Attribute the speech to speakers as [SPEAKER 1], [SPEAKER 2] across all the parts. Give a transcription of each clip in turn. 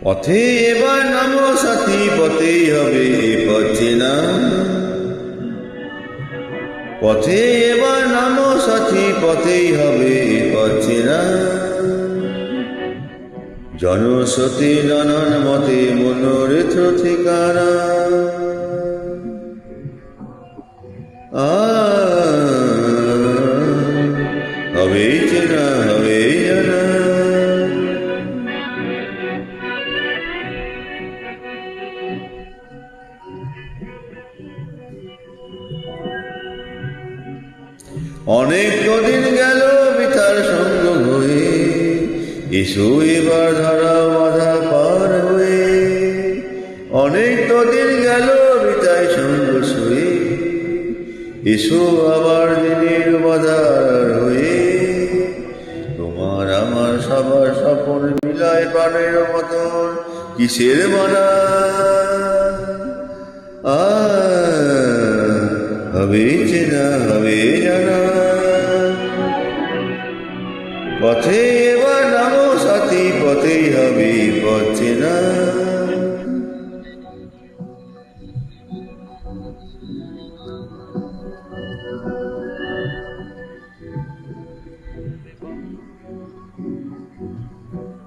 [SPEAKER 1] পথে এবার নামো সাথী পথেই হবে পথে না। পথে এবার নামো সাথী পথেই হবে পথে না। জনসতী নানান মতে মনোরথ ঠিকানা আ, হবে চেনা, হবে অনেক কদিন গেল বিতার সঙ্গ হয়ে। এসো এবার ধরা বাধা পার হয়ে। অনেক কদিন গেল বিতায় সঙ্গ শুয়ে এসো আবার দিনের বাধার হয়ে। তোমার আমার সবার স্বপন মিলায় প্রাণের মতন। কিসের মানা আ চেনা হবে জানা পথে এবার নামো সাথী পথেই হবে পথ চেনা।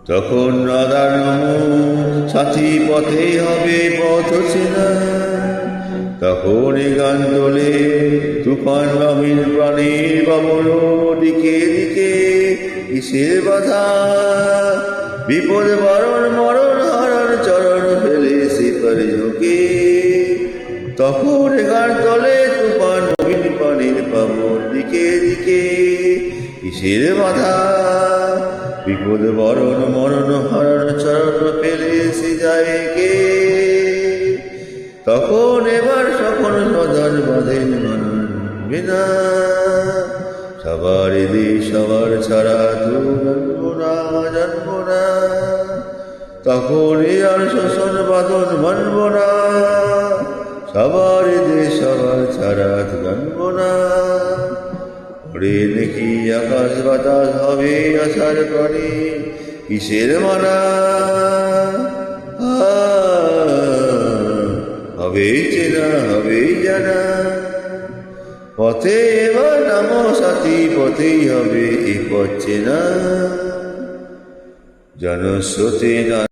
[SPEAKER 1] তখন নম সাথী পথেই হবে পথ চেনা। তখন গান তোলে তুফান বামিন প্রাণীর বাবন দিকে দিকে, কিসের বাধা? বিপদ বারণ, মরণ হারণ চরণ ফেলে সিপার ঝুঁকে। তখন গান তোলে তুফান নবীন প্রাণীর বাবন দিকে দিকে, কিসের বাধা? বিপদ বরণ, মরণ হরণ চরণ ফেলে সে যায় কে? তখন এবার সকল সদর মানুষ বিনা। সবার দি সবার ছাড়া জন্ম না জন্ম না। তখন এ আর শোষণ বাদন মানব না। সবার দে সবার ছাড়া তু জন্ম না। ওরে দেখি আকাশ বাতাস হবে আশার প্রাণী কিসের মানা? হবে চেনা হবে জানা। পথে এবার নাম সাথী, পথেই হবে এ পথ চেনা। জনস্রোতে না